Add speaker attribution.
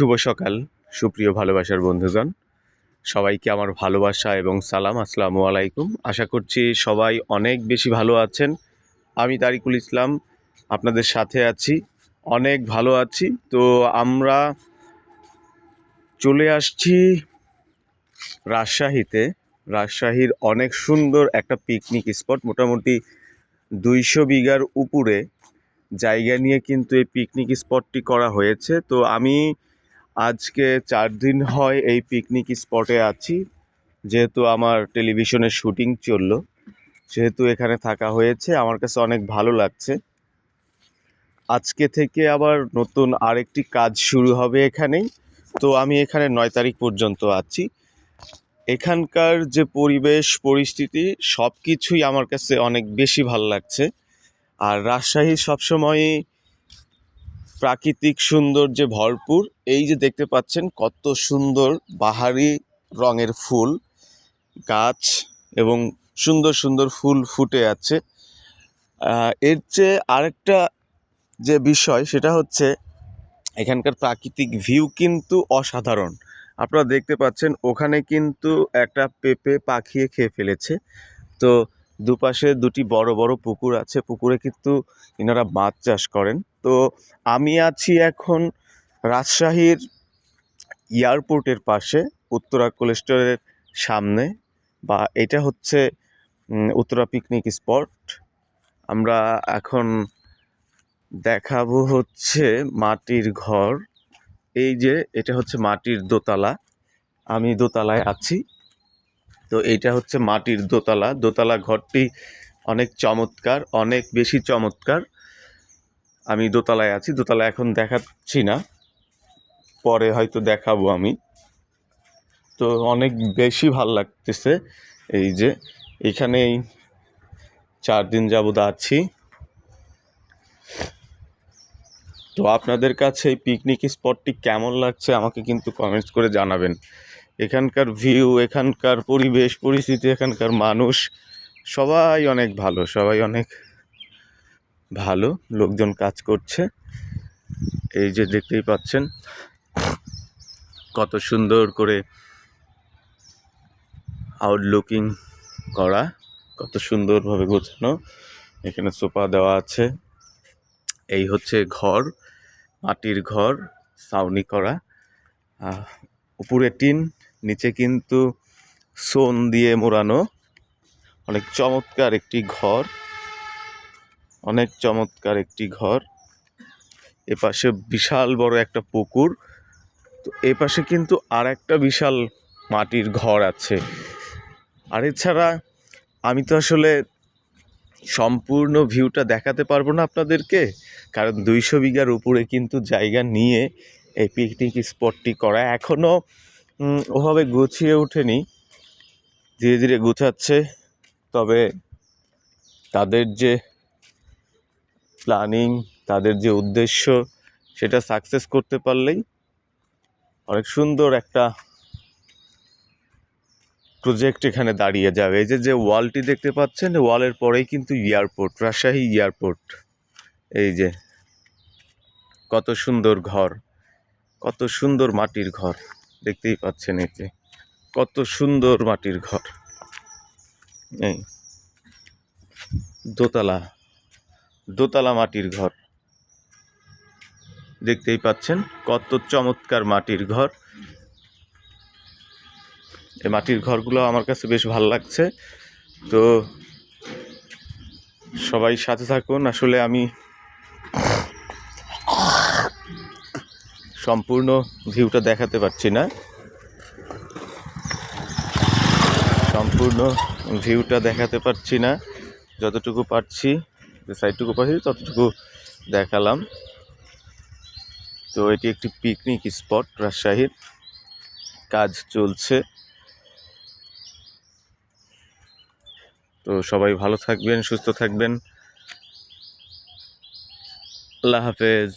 Speaker 1: শুভ সকাল, সুপ্রিয় ভালোবাসার বন্ধুগণ। সবাইকে আমার ভালোবাসা এবং সালাম, আসসালামু আলাইকুম। আশা করছি সবাই অনেক বেশি ভালো আছেন। আমি তারিকুল ইসলাম, আপনাদের সাথে আছি, অনেক ভালো আছি। তো আমরা চলে আসছি রাজশাহীতে। রাজশাহীর অনেক সুন্দর একটা পিকনিক স্পট মোটামুটি দুইশো বিঘার উপরে। জায়গা নিয়ে কিন্তু এই পিকনিক স্পটটি করা হয়েছে। তো আমি আজকে চার দিন হয় এই পিকনিক স্পটে আছি। যেহেতু আমার টেলিভিশনের শুটিং চলল সেহেতু এখানে থাকা হয়েছে, আমার কাছে অনেক ভালো লাগছে। আজকে থেকে আবার নতুন আরেকটি কাজ শুরু হবে এখানেই। তো আমি এখানে নয় তারিখ পর্যন্ত আছি। এখানকার যে পরিবেশ, পরিস্থিতি সব কিছুই আমার কাছে অনেক বেশি ভালো লাগছে। আর রাজশাহী সবসময়ই প্রাকৃতিক সৌন্দর্যে ভরপুর। এই যে দেখতে পাচ্ছেন কত সুন্দর বাহারি রঙের ফুল, গাছ এবং সুন্দর সুন্দর ফুল ফুটে আছে। এর চেয়ে আরেকটা যে বিষয় সেটা হচ্ছে এখানকার প্রাকৃতিক ভিউ কিন্তু অসাধারণ। আপনারা দেখতে পাচ্ছেন ওখানে কিন্তু একটা পেঁপে পাখিয়ে খেয়ে ফেলেছে। তো দুপাশে দুটি বড় বড় পুকুর আছে। পুকুরে কিন্তু এনারা মাছ চাষ করেন। তো আমি আছি এখন রাজশাহীর এয়ারপোর্টের পাশে, উত্তরা কোলেস্টোরের সামনে বা এটা হচ্ছে উত্তরা পিকনিক স্পট। আমরা এখন দেখাবো হচ্ছে মাটির ঘর। এই যে, এটা হচ্ছে মাটির দোতলা। আমি দোতলায় আছি। তো এইটা হচ্ছে মাটির দোতলা। দোতলা ঘরটি অনেক চমৎকার, অনেক বেশি চমৎকার। আমি দোতলায় আছি, দোতলা এখন দেখাচ্ছি না। পরে হয়তো দেখাবো আমি। তো অনেক বেশি ভালো লাগতেছে এই যে। এখানেই চার দিন যাবৎ আছি। তো আপনাদের কাছে এই পিকনিক স্পটটি কেমন লাগছে আমাকে কিন্তু কমেন্টস করে জানাবেন। এখানকার ভিউ এখানকার পরিবেশ, পরিস্থিতি, এখানকার মানুষ, সবাই অনেক ভালো, সবাই অনেক ভালো, লোকজন কাজ করছে। এই যে দেখতেই পাচ্ছেন, কত সুন্দর করে আউটলুকিং করা, কত সুন্দরভাবে গোছানো। এখানে সোফা দেওয়া আছে। এই হচ্ছে ঘর, মাটির ঘর, ছাউনি করা। উপরে টিন নিচে কিন্তু সোন দিয়ে মোড়ানো। অনেক চমৎকার একটি ঘর। অনেক চমৎকার একটি ঘর। এপাশে বিশাল বড় একটা পুকুর। তো এপাশে কিন্তু আর একটা বিশাল মাটির ঘর আছে। আর এছাড়া আমি তো আসলে সম্পূর্ণ ভিউটা দেখাতে পারব না আপনাদেরকে, কারণ দুইশো বিঘার উপরে কিন্তু জায়গা নিয়ে এই পিকনিক স্পটটি করা এখনও ওভাবে গুছিয়ে ওঠেনি ধীরে ধীরে গুছাচ্ছে, তবে তাদের যে প্ল্যানিং তাদের যে উদ্দেশ্য, সেটা সাকসেস করতে পারলেই অনেক সুন্দর একটা প্রজেক্ট এখানে দাঁড়িয়ে যাবে। এই যে যে ওয়ালটি দেখতে পাচ্ছেন ওয়ালের পরেই কিন্তু এয়ারপোর্ট রাজশাহী এয়ারপোর্ট এই যে, কত সুন্দর ঘর, কত সুন্দর মাটির ঘর। দেখতেই পাচ্ছেন এতে কত সুন্দর মাটির ঘর। এই দোতলা দোতলা মাটির ঘর। দেখতেই পাচ্ছেন কত চমৎকার মাটির ঘর। এই মাটির ঘরগুলো আমার কাছে বেশ ভালো লাগছে। তো সবাই সাথে থাকুন। আসলে আমি সম্পূর্ণ ভিউটা দেখাতে পারছি না। সম্পূর্ণ ভিউটা দেখাতে পারছি না। যতটুকু পারছি, যে সাইডটুকু পারছি, ততটুকু দেখালাম। তো এটি একটি পিকনিক স্পট রাজশাহীর। কাজ চলছে। তো সবাই ভালো থাকবেন, সুস্থ থাকবেন। আল্লাহ হাফেজ।